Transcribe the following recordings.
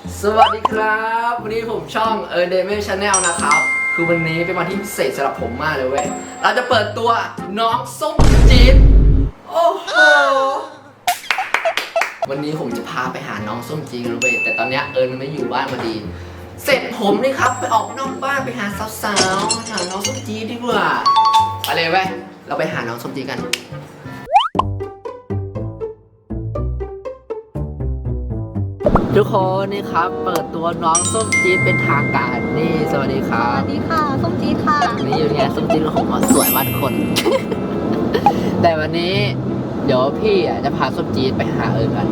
สวัสดีครับ วันนี้ผมช่องเออเดเมชแนลนะครับ คือวันนี้เป็นวันที่พิเศษสำหรับผมมากเลยเว้ย เราจะเปิดตัวน้องส้มจี๊ดโอ้โห วันนี้ผมจะพาไปหาน้องส้มจีนกันเว้ย แต่ตอนเนี้ยเอิญมันไม่อยู่บ้านพอดี เสร็จผมนี่ครับไปออกนอกบ้านไปหาสาวๆหาน้องส้มจีนดีกว่า ไปเลยเว้ย เราไปหาน้องส้มจีนกัน ทุกคนนี่ครับ เปิดตัวน้องส้มจีนเป็นทางการนี่สวัสดีครัสบ วัสดีค่ะ ส้มจี๊ดค่ะ นี่อยู่ไงส้มจีนของผมอะสวยมากทุกคน แต่วันนี้ เดี๋ยวพี่อะจะพาส้มจีนไปหาเอิญกัน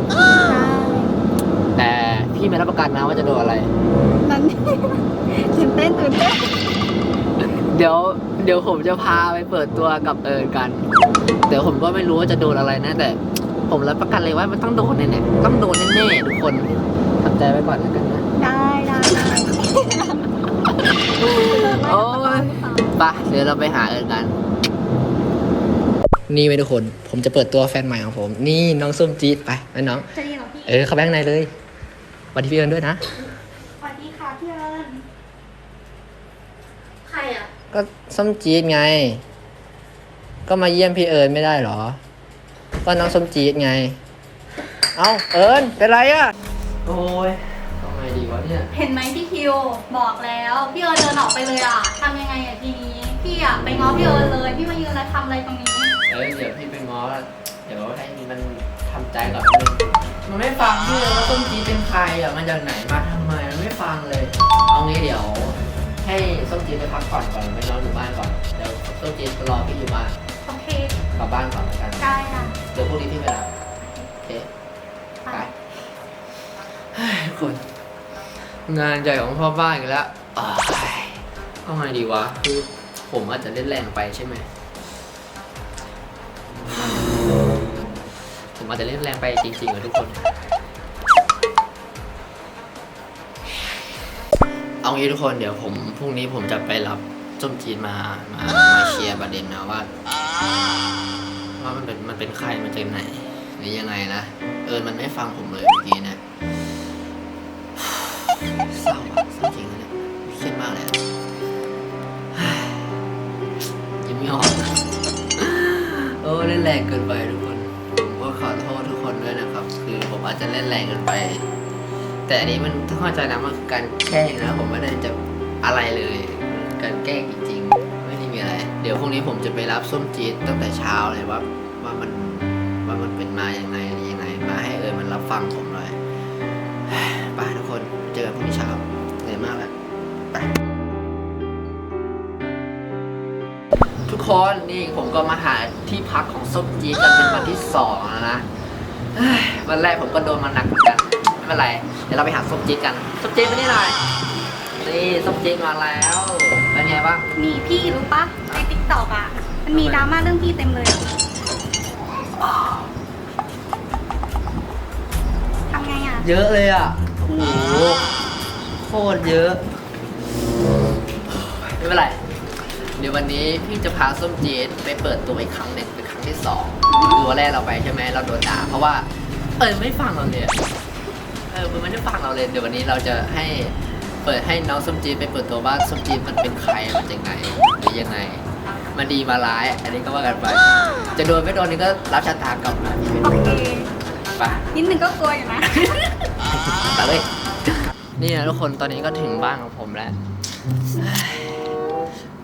แต่พี่ไม่รับประกันนะว่าจะโดนอะไร นั้น ตื่นเต้นตื่นเต้นเดี๋ยวเดี๋ยวผมจะพาไปเปิดตัวกับเอิญกันเดี๋ยวผมก็ไม่รู้ว่าจะโดนอะไรนะ แต่ ผมรับประกันเลยว่ามันต้องโดนแน่ๆต้องโดนแน่ๆทุกคนทำใจไว้ก่อนแล้วกันนะ ได้ได้ได้โอ้ยไปะเดี๋ยวเราไปหาเอิญกัน นี่ไว้ทุกคน ผมจะเปิดตัวแฟนใหม่ของผม นี่น้องส้มจี๊ดไปไปน้อง จะดีเหรอพี่เออเข้าแบงในเลยสวัสดีพี่เอิญด้วยนะ สวัสดีค่ะพี่เอิญใครอะ ก็ส้มจี๊ดไง ก็มาเยี่ยมพี่เอิญไม่ได้เหรอ ก็น้องส้มจี๊ดไง เอ้าเอิญเป็นไรอะโอ้ยทำไงดีวะเนี่ย เห็นไหมพี่คิวบอกแล้วพี่เอิญเดินออกไปเลยอะทำยังไงอะทีนี้พี่อะไปง้อพี่เอิญเลยพี่มายืนแล้วทำอะไรตรงนี้ เอ้ยเดี๋ยวพี่ไปง้อเดี๋ยวให้มันทำใจก่อนนิดนึงมันไม่ฟังพี่เลยว่าส้มจี๊ดเป็นใครอะมาจากไหนมาทำไมมันไม่ฟังเลย เอางี้เดี๋ยว ให้ส้มจี๊ดไปพักผ่อนก่อนไปนอนอยู่บ้านก่อนเดี๋ยวส้มจี๊ดรอพี่อยู่บ้านโอเค กลับบ้านก่อนแล้วกัน ได้ค่ะเดี๋ยวพรุ่งนี้พี่ไปรับโอเคไปไปเฮ้ยทุกคน งานใหญ่ของพ่อบ้านอีกันแล้วอ้ายเอาไงดีวะคือผมอาจจะเล่นแรงไปใช่ไหมผมอาจจะเล่นแรงไปจริงๆอะทุกคน เอางี้ทุกคนเดี๋ยวผมพรุ่งนี้ผมจะไปรับส้มจีนมามามาเคลียร์ประเด็นนะว่า ว่ามันเป็นมันเป็นใครมาจากไหนหรือยังไงนะเออมันไม่ฟังผมเลยเมื่อกี้นะเศร้าอะเศร้าจริงนะเนี่ยเครียดมากเลยยยิ้มไม่ออกโอ้เล่นแรงเกินไปทุกคนผมก็ขอโทษทุกคนด้วยนะครับ คือผมอาจจะเล่นแรงเกินไป แต่อันนี้มันต้องเข้าใจนะมันคือการแกล้งนะผมไม่ได้จะอะไรเลย การแกล้งจริง เดี๋ยวพรุ่งนี้ผมจะไปรับส้มจี๊ดตั้งแต่เช้าเลยว่าว่ามันว่ามันเป็นมาอย่างไงอะไรยังไงมาให้เออมันรับฟังผมเลยไปทุกคนเจอกันพรุ่งนี้เช้าเหนื่อยมากแล้วไปทุกคนนี่ผมก็มาหาที่พักของส้มจี๊ดกันเป็นวันที่สองแล้วนะวันแรกผมก็โดนมาหนักเหมือนกันไม่เป็นไรเดี๋ยวเราไปหาส้มจี๊ดกันส้มจี๊ดมานี่หน่อยนี่ส้มจี๊ดมาแล้ว ไงบ้างนี่พี่รู้ปะในติ๊กต็อกอะ มันมีดราม่าเรื่องพี่เต็มเลยอะทำไงอะเยอะเลยอะ โอ้โห โคตรเยอะ ไม่เป็นไร เดี๋ยววันนี้พี่จะพาส้มจีดไปเปิดตัวอีกครั้งหนึ่งเป็นครั้งที่สองคือวันแรกเราไปใช่ไหมเราโดนด่าเพราะว่า เออไม่ฟังเราเลยอะเออมันไม่ได้ฟังเราเลย เดี๋ยววันนี้เราจะให้เปิดให้น้องส้มจีดไปเปิดตัวว่าส้มจีดมันเป็นใครมันจากไหนหรือยังไง มันดีมาร้าย อันนี้ก็ว่ากันไป จะโดนไม่โดนนี่ก็รับชะตากรรมนะพี่ไม่โอรู้เคไปนิดนึงก็กลัวอยู่นะ ไปเลยนี่นะทุกคนตอนนี้ก็ถึงบ้านของผมแล้ว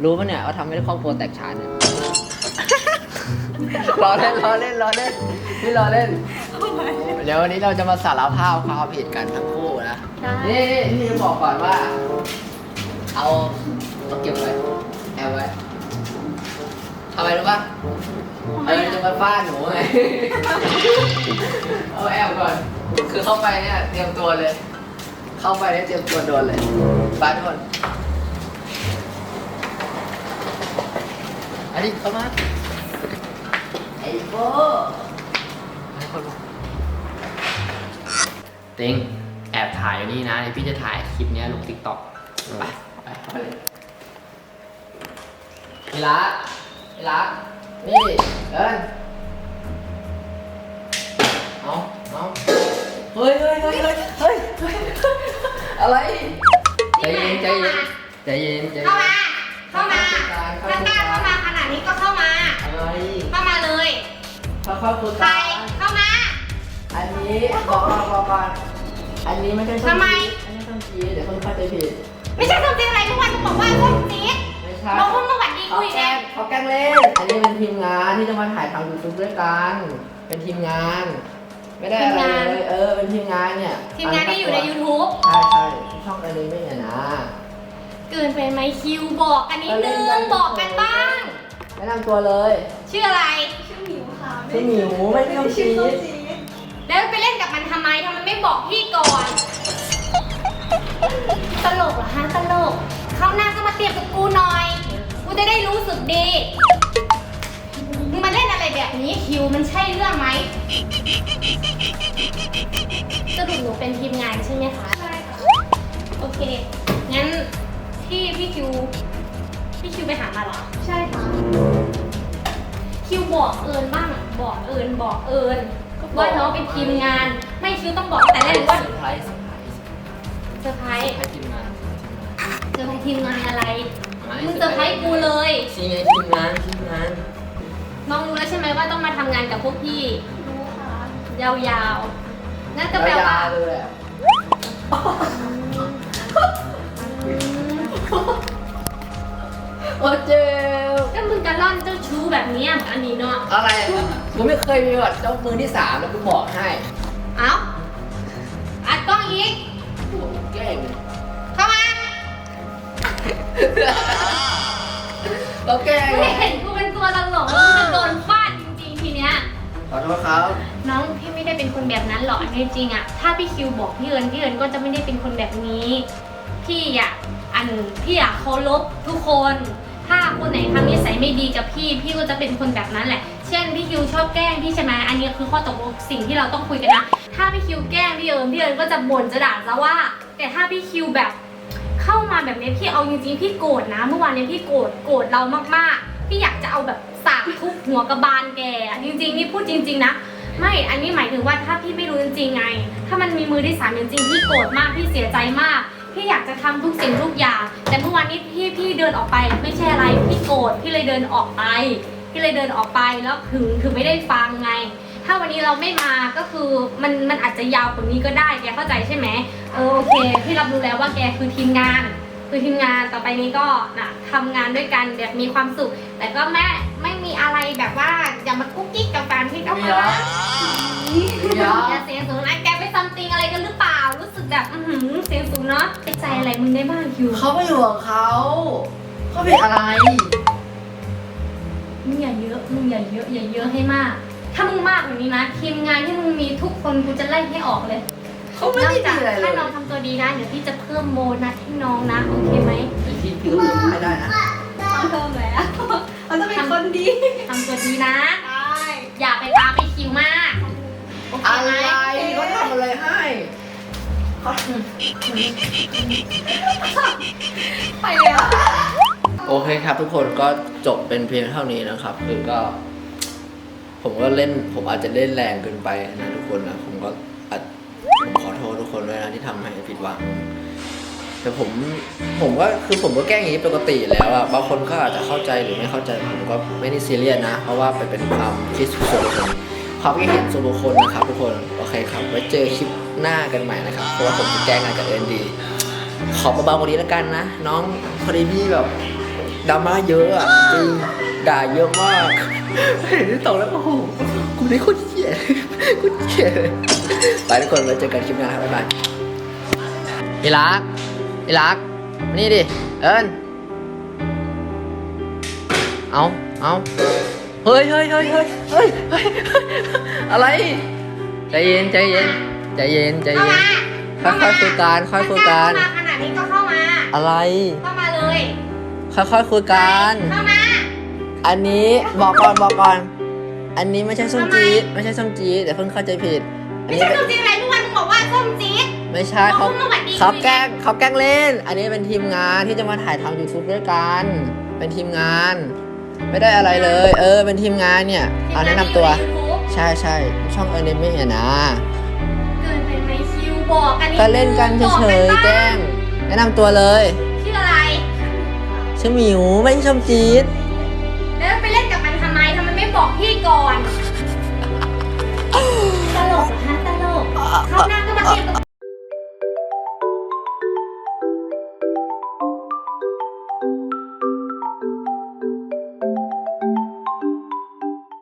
รู้ปะเนี่ยว่าทำให้ครอบครัวแตกฉานเนี่ย รอเล่นรอเล่นรอเล่นนี่รอเล่น เดี๋ยววันนี้เราจะมาสารภาพความผิดกันทั้งคู่นะได้ นี่นี่นี่จะบอกก่อนว่า เอาต้องเก็บไว้แอบไว้ทำไมรู้ปะเออจะมาฟาดหนูไง เอาแอบก่อน คือเข้าไปเนี่ยเตรียมตัวเลย เข้าไปเนี่ยเตรียมตัวโดนเลยไปทุกคนอันนี้เข้ามา ไอ้โบไอ้คนมาติงแอบถ่ายอยู่นี่นะเดี๋ยวพี่จะถ่ายคลิปเนี้ยลงติ๊กต็อกไปไปเข้าไปเลยเวลาเวลานี่เดินเอาเอาเฮ้ยเฮ้ยเฮ้ยเฮ้ยเฮ้ยเฮ้ยอะไรใจเย็นใจเย็นใจเย็นใจเย็นเข้ามา เข้ามาเข้าถ้ามากล้าเข้ามาขนาดนี้ก็เข้ามา อะไร เข้า มาเลยค่อยๆคุยใครกันเข้ามา อันนี้บอกก่อนบอกก่อนอันนี้ไม่ใช่ส้ทำไมจี๊ดอันนี้ส้มจี๊ดเดี๋ยวคนเข้าใจผิด ไม่ใช่ส้มจีดอะไรทุกวันมึงบอกว่าส้มจีดไม่ใช่บอกว่าเมื่อวันดีเขาคุยแกเอล้งงเขาแกล้งเล่น อันนี้เป็นทีมงานที่จะมาถ่ายทำยูทูบด้วยกัน เป็นทีมงาน ไม่ได้อะไรเลย เออ เป็นทีมงานเนี่ยทีมงานที่อยู่ใน YouTube ใช่ใช่ช่องอันนี้ไม่เนี่ยนะ เกินไปไหมคิวบอกกันนิดนึงบอกกันบ้าง แนะนำตัวเลย ชื่ออะไร ชื่อหมิ วค่ะชื่อหมิวไม่ใช่ส้มชื่อจี๊ส้มดจี๊ดแล้วไปเล่นกับมันทำไมทำไมไม่บอกพี่ก่อน ตลกเหรอฮะตลก เขาวหน้าก็มาเตรียมกับกูหน่อย กูจะได้รู้สึกดี มึงมาเล่นอะไรแบบนี้คิวมันใช่เรื่องไหมสรุปหนูเป็นทีมงานใช่ไหมคะใช่ค่ะโอเค งั้นพี่พี่คิว พี่คิวไปหามาเหรอ ใช่ค่ะ คิวบอกเอิญบ้างบอกเอิญบอกเอิญว่าน้องเป็นทีมงาน ไม่คิวต้องบอกแต่แรกว่าเซอร์ไพรส์เซอร์ไพรส์เซอร์ไพรส์ให้ทีมงานเจอทีมงานอะไรมึงเซอร์ไพรส์กูเลยชี้ไงทีมงานทีมงานน้องรู้แล้วใช่ไหมว่าต้องมาทำงานกับพวกพี่รู้ค่ะยาวๆนั่นก็แปลว่ายเลยอะโอ้เจ ชู้แบบเนี้ยอันนี้เนาะอะไรกูไม่เคยมีแบบเจ้ามือที่สามแล้วกูบอกให้เอ้าอัดกล้องอีกโอ้โหแกล้งเข้ามาเราแกล้งไม่เห็นกูเป็นตัวตลกแล้วกูจะโดนฟาดจริงๆทีเนี้ยขอโทษครับ น้องพี่ไม่ได้เป็นคนแบบนั้นหรอกอันนี้จริงอะถ้าพี่คิวบอกพี่เอิญพี่เอิญก็จะไม่ได้เป็นคนแบบนี้ พี่อะอันพี่อะเคารพทุกคน ถ้าคนไหนทำนิสัยไม่ดีกับพี่ พี่ก็จะเป็นคนแบบนั้นแหละ เช่นพี่คิวชอบแกล้งพี่ใช่ไหมอันนี้คือข้อตกลงสิ่งที่เราต้องคุยกันนะ ถ้าพี่คิวแกล้งพี่เอิญพี่เอิญก็จะบ่นจะด่าซะว่า แต่ถ้าพี่คิวแบบเข้ามาแบบนี้พี่เอาจริงๆพี่โกรธนะ เมื่อวานนี้พี่โกรธโกรธเรามากๆ พี่อยากจะเอาแบบสากทุบหัวกระบาลแกจริงๆนี่พูดจริง ๆนะไม่ อันนี้หมายถึงว่าถ้าพี่ไม่รู้จริงๆไง ถ้ามันมีมือที่สามจริงๆพี่โกรธมาก พี่เสียใจมาก พี่อยากจะทำทุกสิ่งทุกอย่าง แต่เมื่อวานนี้พี่พี่เดินออกไป ไม่ใช่อะไรพี่โกรธพี่เลยเดินออกไปพี่เลยเดินออกไปแล้วถึงถึงไม่ได้ฟังไง ถ้าวันนี้เราไม่มาก็คือมันมันอาจจะยาวกว่านี้ก็ได้แกเข้าใจใช่ไหมเออโอเคพี่รับรู้แล้วว่าแกคือทีมงาน คือทีมงานต่อไปนี้ก็นะทำงานด้วยกันแบบมีความสุข แต่ก็แม่ไม่มีอะไรแบบว่าอย่ามากุ๊กกิ๊กกับแฟนพี่ก็พมีอเหรอละมีเหรออย่าเสียงสูงนะแกไปซัมติงอะไรกันหรือเปล่ารู้สึก แบบ อือหือเสียงสูงเนาะไอ้ใจอะไรมึงได้บ้างคิวเขาไม่อยู่ของเขาเขาผิดอะไร มึงอย่าเยอะมึงอย่าเยอะอย่าเยอะให้มาก ถ้ามึงมากแบบนี้นะทีมงานที่มึงมีทุกคนกูจะไล่ให้ออกเลยเขาไม่ได้นอกจากมีอะไรเลถ้ายน้องทำตัวดีนะเดี๋ยวพี่จะเพิ่มโบนัสให้น้องนะโอเคไหมไอ้ที่พี่ก็พูดไม่ได้นะต้องเพิ่มแล้วเราจะเป็นคนดีทำตัวดีนะ ใช่อย่าไปตามไปคิวมากโอเคอะไหมไรเขาทำอะไรให้ ไปแล้วโอเคครับทุกคนก็จบเป็นเพียงเท่านี้นะครับ คือก็ ผมก็เล่นผมอาจจะเล่นแรงเกินไปนะทุกคนนะผมก็อาจผมขอโทษทุกคนด้วยนะที่ทำให้ผิดหวัง แต่ผมผมก็คือผมก็แกล้งอย่างนี้ปกติอยู่แล้วอะบางคนก็อาจจะเข้าใจหรือไม่เข้าใจผมก็ไม่ได้ซีเรียสนะ เพราะว่าไปเป็นความคิดส่วนบุคคลความคิดเห็นส่วนบุคคลนะครับทุกคนโอเคครับไว้เจอคลิป หน้ากันใหม่นะครับ เพราะว่าผมจะแก้งานกับเอ็นดี ขอเบาๆกว่านี้แล้วกันนะ น้องพอดีพี่แบบดราม่าเยอะอะจริงด่าเยอะมากเห็นที่ตกแล้วโอ้โหกูได้โคนเหี้ยกูเหี้ยไปทุกคนไว้เจอกันคลิปหน้าครับบ๊ายบายอีลักอีลักมานี่ดิ เอิญเอาเอาเฮ้ยเฮ้ยเฮ้ยเฮ้ยเฮ้ยอะไรใจเย็นใจเย็น ใจเย็นใจเข้าเย็นมาค่อยๆคุยกันค่อยๆคุยกันเข้ามาขนาดนี้ก็เข้ามาอะไรเข้ามาเลยค่อยๆคุยกันเข้ามาอันนี้บอกก่อนบอกก่อน อันนี้ไม่ใช่ส้มจี๊ดไม่ใช่ส้มจี๊ดแต่เพิ่งเข้าใจผิดอันไม่นี้ใช่เป็นส้มจี๊ดอะไรทุกวันมึงบอกว่าส้มจี๊ดไม่ใช่เขาบอกว่าเมื่อวันดีเขาแกล้งเขาแกล้งเล่น อันนี้เป็นทีมงานที่จะมาถ่ายทำ YouTube ด้วยกัน เป็นทีมงาน ไม่ได้อะไรเลย เออเป็นทีมงานเนี่ยเอาแนะนำตัวทีมงานที่อยู่ใน YouTube ใช่ใช่ช่องอนิเมะอะนะ บอกกันก็เล่นกันเฉยๆแกล้งแนะนำตัวเลย ชื่ออะไรชื่อหมิวไม่ใช่ชมจีดแล้วไปเล่นกับมันทำไมทำไมไม่บอกพี่ก่อน ตลกเหรอฮะตลกเขาหน้าก็มาเก็บกับ